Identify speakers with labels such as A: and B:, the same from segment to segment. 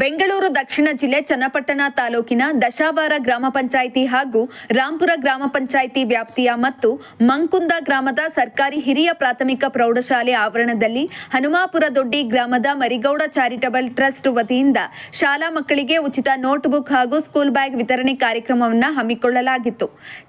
A: ಬೆಂಗಳೂರು ದಕ್ಷಿಣ ಜಿಲ್ಲೆ ಚನ್ನಪಟ್ಟಣ ತಾಲೂಕಿನ ದಶಾವಾರ ಗ್ರಾಮ ಪಂಚಾಯಿತಿ ಹಾಗೂ ರಾಂಪುರ ಗ್ರಾಮ ಪಂಚಾಯಿತಿ ವ್ಯಾಪ್ತಿಯ ಮತ್ತು ಮಂಕುಂದ ಗ್ರಾಮದ ಸರ್ಕಾರಿ ಹಿರಿಯ ಪ್ರಾಥಮಿಕ ಪ್ರೌಢಶಾಲೆ ಆವರಣದಲ್ಲಿ ಹನುಮಾಪುರ ದೊಡ್ಡಿ ಗ್ರಾಮದ ಮರಿಗೌಡ ಚಾರಿಟಬಲ್ ಟ್ರಸ್ಟ್ ವತಿಯಿಂದ ಶಾಲಾ ಮಕ್ಕಳಿಗೆ ಉಚಿತ ನೋಟ್ಬುಕ್ ಹಾಗೂ ಸ್ಕೂಲ್ ಬ್ಯಾಗ್ ವಿತರಣೆ ಕಾರ್ಯಕ್ರಮವನ್ನು ಹಮ್ಮಿಕೊಳ್ಳಲಾಗಿತ್ತು.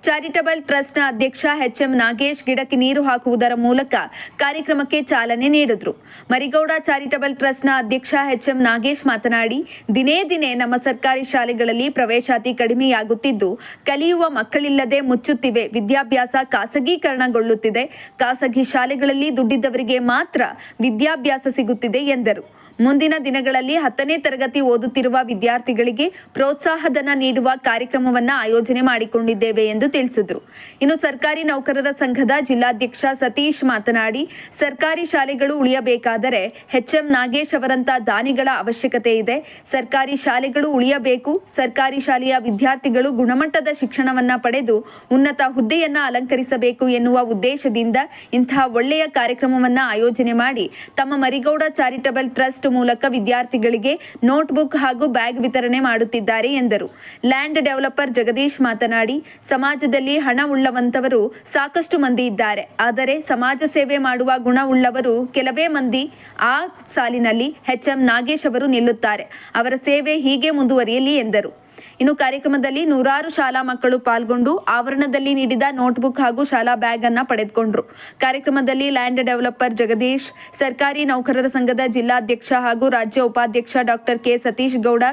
A: ಚಾರಿಟಬಲ್ ಟ್ರಸ್ಟ್ನ ಅಧ್ಯಕ್ಷ ಎಚ್ಎಂ ನಾಗೇಶ್ ಗಿಡಕ್ಕೆ ನೀರು ಹಾಕುವುದರ ಮೂಲಕ ಕಾರ್ಯಕ್ರಮಕ್ಕೆ ಚಾಲನೆ ನೀಡಿದ್ರು. ಮರಿಗೌಡ ಚಾರಿಟಬಲ್ ಟ್ರಸ್ಟ್ನ ಅಧ್ಯಕ್ಷ ಎಚ್ಎಂ ನಾಗೇಶ್ ಮಾತನಾಡಿ ದಿನೇ ದಿನೇ ನಮ್ಮ ಸರ್ಕಾರಿ ಶಾಲೆಗಳಲ್ಲಿ ಪ್ರವೇಶಾತಿ ಕಡಿಮೆಯಾಗುತ್ತಿದ್ದು, ಕಲಿಯುವ ಮಕ್ಕಳಿಲ್ಲದೆ ಮುಚ್ಚುತ್ತಿವೆ. ವಿದ್ಯಾಭ್ಯಾಸ ಖಾಸಗೀಕರಣಗೊಳ್ಳುತ್ತಿದೆ. ಖಾಸಗಿ ಶಾಲೆಗಳಲ್ಲಿ ದುಡ್ಡಿದ್ದವರಿಗೆ ಮಾತ್ರ ವಿದ್ಯಾಭ್ಯಾಸ ಸಿಗುತ್ತಿದೆ ಎಂದರು. ಮುಂದಿನ ದಿನಗಳಲ್ಲಿ ಹತ್ತನೇ ತರಗತಿ ಓದುತ್ತಿರುವ ವಿದ್ಯಾರ್ಥಿಗಳಿಗೆ ಪ್ರೋತ್ಸಾಹಧನ ನೀಡುವ ಕಾರ್ಯಕ್ರಮವನ್ನ ಆಯೋಜನೆ ಮಾಡಿಕೊಂಡಿದ್ದೇವೆ ಎಂದು ತಿಳಿಸಿದರು. ಇನ್ನು ಸರ್ಕಾರಿ ನೌಕರರ ಸಂಘದ ಜಿಲ್ಲಾಧ್ಯಕ್ಷ ಸತೀಶ್ ಮಾತನಾಡಿ, ಸರ್ಕಾರಿ ಶಾಲೆಗಳು ಉಳಿಯಬೇಕಾದರೆ ಎಚ್ಎಂ ನಾಗೇಶ್ ಅವರಂತ ದಾನಿಗಳ ಅವಶ್ಯಕತೆ ಇದೆ. ಸರ್ಕಾರಿ ಶಾಲೆಗಳು ಉಳಿಯಬೇಕು. ಸರ್ಕಾರಿ ಶಾಲೆಯ ವಿದ್ಯಾರ್ಥಿಗಳು ಗುಣಮಟ್ಟದ ಶಿಕ್ಷಣವನ್ನ ಪಡೆದು ಉನ್ನತ ಹುದ್ದೆಯನ್ನ ಅಲಂಕರಿಸಬೇಕು ಎನ್ನುವ ಉದ್ದೇಶದಿಂದ ಇಂತಹ ಒಳ್ಳೆಯ ಕಾರ್ಯಕ್ರಮವನ್ನ ಆಯೋಜನೆ ಮಾಡಿ ತಮ್ಮ ಮರಿಗೌಡ ಚಾರಿಟಬಲ್ ಟ್ರಸ್ಟ್ ಮೂಲಕ ವಿದ್ಯಾರ್ಥಿಗಳಿಗೆ ನೋಟ್ಬುಕ್ ಹಾಗೂ ಬ್ಯಾಗ್ ವಿತರಣೆ ಮಾಡುತ್ತಿದ್ದಾರೆ ಎಂದರು. ಲ್ಯಾಂಡ್ ಡೆವಲಪರ್ ಜಗದೀಶ್ ಮಾತನಾಡಿ, ಸಮಾಜದಲ್ಲಿ ಹಣ ಉಳ್ಳವಂತವರು ಸಾಕಷ್ಟು ಮಂದಿ ಇದ್ದಾರೆ. ಆದರೆ ಸಮಾಜ ಸೇವೆ ಮಾಡುವ ಗುಣ ಉಳ್ಳವರು ಕೆಲವೇ ಮಂದಿ ಆ ಸಾಲಿನಲ್ಲಿ ಎಚ್ಎಂ ನಾಗೇಶ್ ಅವರು ನಿಲ್ಲುತ್ತಾರೆ. ಅವರ ಸೇವೆ ಹೀಗೆ ಮುಂದುವರಿಯಲಿ ಎಂದರು. ಇನ್ನು ಕಾರ್ಯಕ್ರಮದಲ್ಲಿ ನೂರಾರು ಶಾಲಾ ಮಕ್ಕಳು ಪಾಲ್ಗೊಂಡು ಆವರಣದಲ್ಲಿ ನೀಡಿದ ನೋಟ್ಬುಕ್ ಹಾಗೂ ಶಾಲಾ ಬ್ಯಾಗ್ ಅನ್ನ ಪಡೆದುಕೊಂಡ್ರು. ಕಾರ್ಯಕ್ರಮದಲ್ಲಿ ಲ್ಯಾಂಡ್ ಡೆವಲಪರ್ ಜಗದೀಶ್, ಸರ್ಕಾರಿ ನೌಕರರ ಸಂಘದ ಜಿಲ್ಲಾಧ್ಯಕ್ಷ ಹಾಗೂ ರಾಜ್ಯ ಉಪಾಧ್ಯಕ್ಷ doctor K Satish Gowda,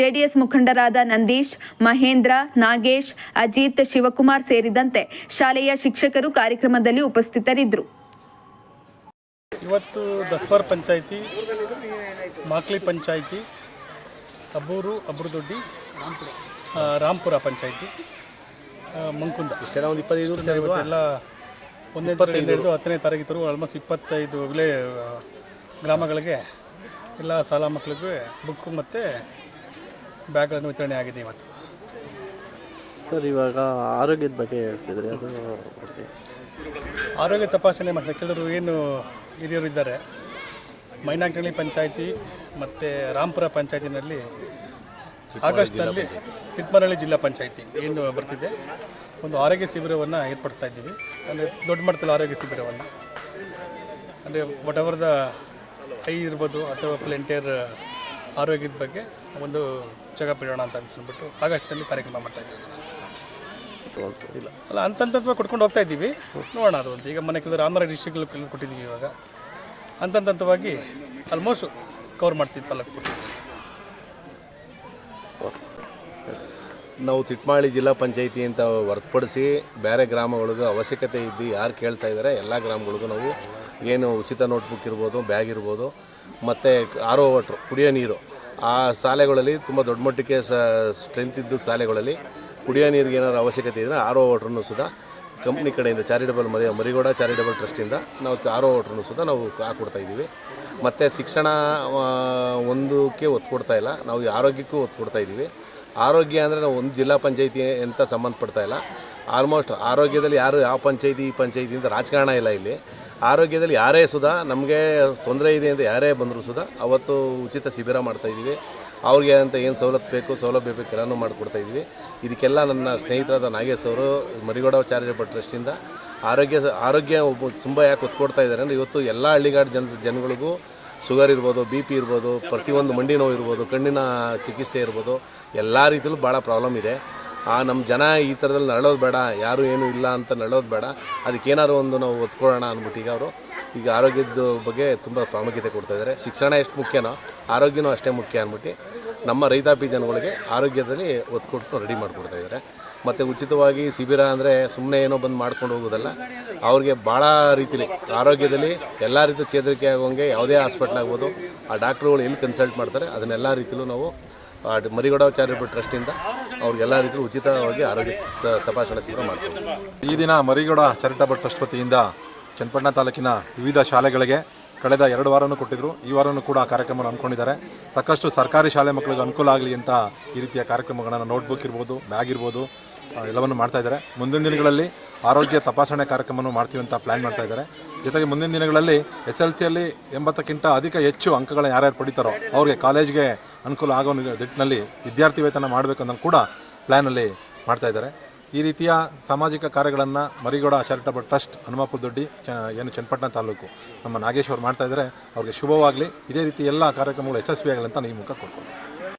A: JDS ಮುಖಂಡರಾದ ನಂದೀಶ್, ಮಹೇಂದ್ರ, ನಾಗೇಶ್, ಅಜಿತ್, ಶಿವಕುಮಾರ್ ಸೇರಿದಂತೆ ಶಾಲೆಯ ಶಿಕ್ಷಕರು ಕಾರ್ಯಕ್ರಮದಲ್ಲಿ ಉಪಸ್ಥಿತರಿದ್ದರು.
B: ಇವತ್ತು ದಸ್ವಾರ್ ಪಂಚಾಯಿತಿ, ಮಾಕ್ಲಿ ಪಂಚಾಯಿತಿ ಅಬ್ಬೂರು ಅಬ್ರುದೊಡ್ಡಿ ಆ, ಪಂಚಾಯತಿ. ಮಂಕುಂದ.
C: ಇಷ್ಟೆಲ್ಲ ಒಂದು ಇಪ್ಪತ್ತೈದು
B: ಎಲ್ಲ ಒಂದೇ ಒಂದನೇ ತಾರೀಕಿಂದ ಹಿಡಿದು ಹತ್ತನೇ ತಾರೀಕು ಆಲ್ಮೋಸ್ಟ್ ಇಪ್ಪತ್ತೈದು ವಿಲೇ ಗ್ರಾಮಗಳಿಗೆ ಎಲ್ಲ ಶಾಲಾ ಮಕ್ಕಳಿಗೂ ಬುಕ್ಕು ಮತ್ತು ಬ್ಯಾಗ್ಗಳನ್ನು ವಿತರಣೆ ಆಗಿದೆ ಇವತ್ತು.
C: ಸರ್ ಇವಾಗ ಆರೋಗ್ಯದ ಬಗ್ಗೆ ಹೇಳ್ತಿದ್ರಿ ಅದು ಓಕೆ.
B: ಆರೋಗ್ಯ ತಪಾಸಣೆ ಮತ್ತು ಕೆಲವರು ಏನು ಹಿರಿಯರು ಇದ್ದಾರೆ. ಮೈನಾಕನಹಳ್ಳಿ ಪಂಚಾಯಿತಿ ಮತ್ತು ರಾಮ್ಪುರ ಪಂಚಾಯತಿನಲ್ಲಿ ಆಗಸ್ಟ್ನಲ್ಲಿ ಚಿಕ್ಕಮನಹಳ್ಳಿ ಜಿಲ್ಲಾ ಪಂಚಾಯಿತಿ. ಏನು ಬರ್ತಿದೆ? ಒಂದು ಆರೋಗ್ಯ ಶಿಬಿರವನ್ನು ಏರ್ಪಡಿಸ್ತಾ ಇದ್ದೀವಿ. ಅಂದರೆ ದೊಡ್ಡ ಮಟ್ಟದಲ್ಲಿ ಆರೋಗ್ಯ ಶಿಬಿರವನ್ನು. ಅಂದರೆ ವಾಟ್ ಎವರ್ ದ ಕೈ ಇರ್ಬೋದು ಅಥವಾ ಫುಲ್ ಎಂಟೈರ್ ಆರೋಗ್ಯದ ಬಗ್ಗೆ ಒಂದು ಚೆಕಪ್ ಇಡೋಣ ಅಂತ ಅಂದ್ಬಿಟ್ಟು ಆಗಸ್ಟ್ನಲ್ಲಿ ಕಾರ್ಯಕ್ರಮ ಮಾಡ್ತಾ ಇದ್ದೀವಿ.
C: ಇಲ್ಲ.
B: ಅಲ್ಲ ಅಂತಂತತ್ವ ಕೊಡ್ಕೊಂಡು ಕೊಟ್ಕೊಂಡು ಹೋಗ್ತಾ ಇದ್ದೀವಿ. ನೋಡೋಣ ಅದು ಅಂತ ಈಗ ಮನೆ ಕೆಲವು ರಾಮನಗರ ಡಿಸ್ಟ್ರಿಕ್ಟ್ ಕೊಟ್ಟಿದ್ದೀವಿ ಇವಾಗ. ಅಂತಂತಂತವಾಗಿ ಆಲ್ಮೋಸ್ಟ್ ಕವರ್ ಮಾಡ್ತೀವಿ ತಾಲೂಕು
D: ನಾವು ತಿಟ್ಮಾಳಿ ಜಿಲ್ಲಾ ಪಂಚಾಯಿತಿ ಅಂತ ಹೊರತುಪಡಿಸಿ ಬೇರೆ ಗ್ರಾಮಗಳಿಗೂ ಅವಶ್ಯಕತೆ ಇದ್ದು ಯಾರು ಕೇಳ್ತಾ ಇದ್ದಾರೆ, ಎಲ್ಲ ಗ್ರಾಮಗಳಿಗೂ ನಾವು ಏನು ಉಚಿತ ನೋಟ್ಬುಕ್ ಇರ್ಬೋದು ಬ್ಯಾಗ್ ಇರ್ಬೋದು, ಮತ್ತು ಆರ್ ಒ ವಾಟ್ರು, ಕುಡಿಯೋ ನೀರು. ಆ ಶಾಲೆಗಳಲ್ಲಿ ತುಂಬ ದೊಡ್ಡ ಮಟ್ಟಕ್ಕೆ ಸ ಸ್ಟ್ರೆಂತ್ ಇದ್ದು ಶಾಲೆಗಳಲ್ಲಿ ಕುಡಿಯೋ ನೀರಿಗೆ ಏನಾದ್ರು ಅವಶ್ಯಕತೆ ಇದ್ದರೆ ಆರ್ ಓ ವಾಟ್ರನ್ನು ಸುಧಾ ಕಂಪ್ನಿ ಕಡೆಯಿಂದ ಚಾರಿಟಬಲ್ ಮರಿ, ಮರಿಗೌಡ ಚಾರಿಟಬಲ್ ಟ್ರಸ್ಟಿಂದ ನಾವು ಆರ್ ಓ ವಾಟ್ರನ್ನು ಸುಧಾ ನಾವು ಇದ್ದೀವಿ. ಮತ್ತು ಶಿಕ್ಷಣ ಒಂದಕ್ಕೆ ಒತ್ತು ಕೊಡ್ತಾ ಇಲ್ಲ, ನಾವು ಆರೋಗ್ಯಕ್ಕೂ ಒತ್ತು ಕೊಡ್ತಾ ಇದ್ದೀವಿ. ಆರೋಗ್ಯ ಅಂದರೆ ನಾವು ಒಂದು ಜಿಲ್ಲಾ ಪಂಚಾಯಿತಿ ಅಂತ ಸಂಬಂಧಪಡ್ತಾ ಇಲ್ಲ. ಆಲ್ಮೋಸ್ಟ್ ಆರೋಗ್ಯದಲ್ಲಿ ಯಾರು ಯಾವ ಪಂಚಾಯಿತಿ, ಈ ಪಂಚಾಯಿತಿ ಅಂತ ರಾಜಕಾರಣ ಇಲ್ಲ ಇಲ್ಲಿ. ಆರೋಗ್ಯದಲ್ಲಿ ಯಾರೇ ಸುಧಾ ನಮಗೆ ತೊಂದರೆ ಇದೆ ಅಂತ ಯಾರೇ ಬಂದರೂ ಸುಧಾ ಅವತ್ತು ಉಚಿತ ಶಿಬಿರ ಮಾಡ್ತಾಯಿದ್ದೀವಿ ಅವ್ರಿಗೆ ಅಂತ ಏನು ಸವಲತ್ತು ಬೇಕು, ಸೌಲಭ್ಯ ಬೇಕು ಎಲ್ಲನೂ ಮಾಡಿಕೊಡ್ತಾ ಇದ್ದೀವಿ. ಇದಕ್ಕೆಲ್ಲ ನನ್ನ ಸ್ನೇಹಿತರಾದ ನಾಗೇಶ್ ಅವರು ಮರಿಗೌಡ ಭಟ್ ಟ್ರಸ್ಟಿಂದ ಆರೋಗ್ಯ ಆರೋಗ್ಯ ಒಬ್ಬ ತುಂಬ ಯಾಕೆ ಒತ್ತು ಇದ್ದಾರೆ ಅಂದರೆ ಇವತ್ತು ಎಲ್ಲ ಹಳ್ಳಿಗಾಡು ಜನ ಜನಗಳಿಗೂ ಶುಗರ್ ಇರ್ಬೋದು, ಬಿ ಪಿ ಇರ್ಬೋದು, ಪ್ರತಿಯೊಂದು ಮಂಡಿ ನೋವು ಇರ್ಬೋದು, ಕಣ್ಣಿನ ಚಿಕಿತ್ಸೆ ಇರ್ಬೋದು, ಎಲ್ಲ ರೀತಿಯಲ್ಲೂ ಭಾಳ ಪ್ರಾಬ್ಲಮ್ ಇದೆ. ಆ ನಮ್ಮ ಜನ ಈ ಥರದಲ್ಲಿ ನರಳೋದು ಬೇಡ, ಯಾರು ಏನೂ ಇಲ್ಲ ಅಂತ ನರಳೋದು ಬೇಡ. ಅದಕ್ಕೆ ಏನಾದ್ರು ಒಂದು ನಾವು ಒತ್ಕೊಳ್ಳೋಣ ಅಂದ್ಬಿಟ್ಟು ಈಗ ಅವರು, ಈಗ ಆರೋಗ್ಯದ ಬಗ್ಗೆ ತುಂಬ ಪ್ರಾಮುಖ್ಯತೆ ಕೊಡ್ತಾ ಇದ್ದಾರೆ. ಶಿಕ್ಷಣ ಎಷ್ಟು ಮುಖ್ಯನೋ, ಆರೋಗ್ಯನೂ ಅಷ್ಟೇ ಮುಖ್ಯ ಅಂದ್ಬಿಟ್ಟು ನಮ್ಮ ರೈತಾಪಿ ಜನಗಳಿಗೆ ಆರೋಗ್ಯದಲ್ಲಿ ಒತ್ತು ರೆಡಿ ಮಾಡಿಕೊಡ್ತಾ ಇದ್ದಾರೆ. ಮತ್ತು ಉಚಿತವಾಗಿ ಶಿಬಿರ ಅಂದರೆ ಸುಮ್ಮನೆ ಏನೋ ಬಂದು ಮಾಡ್ಕೊಂಡು ಹೋಗೋದಲ್ಲ, ಅವ್ರಿಗೆ ಭಾಳ ರೀತಿಲಿ ಆರೋಗ್ಯದಲ್ಲಿ ಎಲ್ಲ ರೀತಿ ಚೇತರಿಕೆ ಆಗೋಂಗೆ ಯಾವುದೇ ಹಾಸ್ಪಿಟ್ಲ್ ಆಗ್ಬೋದು, ಆ ಡಾಕ್ಟ್ರುಗಳು ಎಲ್ಲಿ ಕನ್ಸಲ್ಟ್ ಮಾಡ್ತಾರೆ, ಅದನ್ನೆಲ್ಲ ರೀತಿಲೂ ನಾವು ಮರಿಗೌಡ ಚಾರಿಟಬಲ್ ಟ್ರಸ್ಟಿಂದ ಅವ್ರಿಗೆಲ್ಲ ರೀತಿಯಲ್ಲೂ ಉಚಿತವಾಗಿ ಆರೋಗ್ಯ ತಪಾಸಣೆ ಶಿಬಿರ ಮಾಡ್ತೀವಿ.
E: ಈ ದಿನ ಮರಿಗೌಡ ಚಾರಿಟಬಲ್ ಟ್ರಸ್ಟ್ ವತಿಯಿಂದ ಚನ್ನಪಟ್ಟಣ ತಾಲೂಕಿನ ವಿವಿಧ ಶಾಲೆಗಳಿಗೆ ಕಳೆದ ಎರಡು ವಾರನೂ ಕೊಟ್ಟಿದ್ರು. ಈ ವಾರನೂ ಕೂಡ ಕಾರ್ಯಕ್ರಮ ಅನ್ಕೊಂಡಿದ್ದಾರೆ ಸಾಕಷ್ಟು ಸರ್ಕಾರಿ ಶಾಲೆ ಮಕ್ಕಳಿಗೆ ಅನುಕೂಲ ಆಗಲಿ ಅಂತ ಈ ರೀತಿಯ ಕಾರ್ಯಕ್ರಮಗಳನ್ನು ನೋಟ್ಬುಕ್ ಇರ್ಬೋದು ಬ್ಯಾಗ್ ಇರ್ಬೋದು ಎಲ್ಲವನ್ನು ಮಾಡ್ತಾ ಇದ್ದಾರೆ. ಮುಂದಿನ ದಿನಗಳಲ್ಲಿ ಆರೋಗ್ಯ ತಪಾಸಣೆ ಕಾರ್ಯಕ್ರಮವನ್ನು ಮಾಡ್ತೀವಿ ಅಂತ ಪ್ಲ್ಯಾನ್ ಮಾಡ್ತಾ ಇದ್ದಾರೆ. ಜೊತೆಗೆ ಮುಂದಿನ ದಿನಗಳಲ್ಲಿ ಎಸ್ ಎಲ್ ಸಿಯಲ್ಲಿ ಎಂಬತ್ತಕ್ಕಿಂತ ಅಧಿಕ ಹೆಚ್ಚು ಅಂಕಗಳನ್ನ ಯಾರ್ಯಾರು ಪಡಿತಾರೋ ಅವ್ರಿಗೆ ಕಾಲೇಜ್ಗೆ ಅನುಕೂಲ ಆಗೋ ದಿಟ್ಟಿನಲ್ಲಿ ವಿದ್ಯಾರ್ಥಿ ವೇತನ ಮಾಡಬೇಕು ಅನ್ನೋದು ಕೂಡ ಪ್ಲ್ಯಾನಲ್ಲಿ ಮಾಡ್ತಾ ಇದ್ದಾರೆ. ಈ ರೀತಿಯ ಸಾಮಾಜಿಕ ಕಾರ್ಯಗಳನ್ನು ಮರಿಗೌಡ ಚಾರಿಟಬಲ್ ಟ್ರಸ್ಟ್ ಹನುಮಪ್ಪ ದೊಡ್ಡಿ, ಚ, ಏನು ಚನ್ನಪಟ್ಟಣ ತಾಲೂಕು ನಮ್ಮ ನಾಗೇಶ್ವರ್ ಮಾಡ್ತಾ ಇದ್ದಾರೆ. ಅವ್ರಿಗೆ ಶುಭವಾಗಲಿ. ಇದೇ ರೀತಿ ಎಲ್ಲ ಕಾರ್ಯಕ್ರಮಗಳು ಯಶಸ್ವಿಯಾಗಲಿ ಅಂತ ಈ ಮುಖ ಕೊಡ್ತೀನಿ